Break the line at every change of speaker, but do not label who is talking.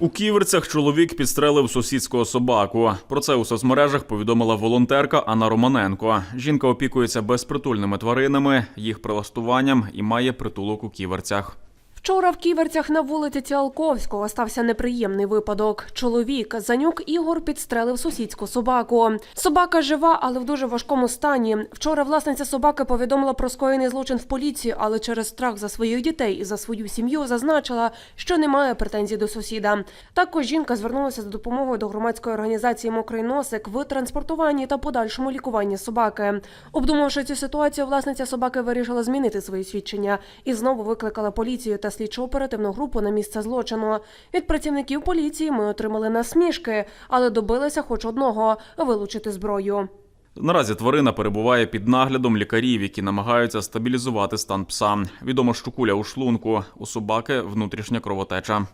У ківерцях чоловік підстрелив сусідського собаку. Про це у соцмережах повідомила волонтерка Анна Романенко. Жінка опікується безпритульними тваринами, їх прилаштуванням і має притулок у ківерцях.
Вчора в Ківерцях на вулиці Ціалковського стався неприємний випадок. Чоловік Занюк Ігор підстрелив сусідську собаку. Собака жива, але в дуже важкому стані. Вчора власниця собаки повідомила про скоєний злочин в поліцію, але через страх за своїх дітей і за свою сім'ю зазначила, що немає претензій до сусіда. Також жінка звернулася за допомогою до громадської організації Мокрий носик в транспортуванні та подальшому лікуванні собаки. Обдумавши цю ситуацію, власниця собаки вирішила змінити свої свідчення і знову викликала поліцію та слідчо-оперативну групу на місце злочину. Від працівників поліції ми отримали насмішки, але добилися хоч одного вилучити зброю.
Наразі тварина перебуває під наглядом лікарів, які намагаються стабілізувати стан пса. Відомо, що куля у шлунку у собаки внутрішня кровотеча.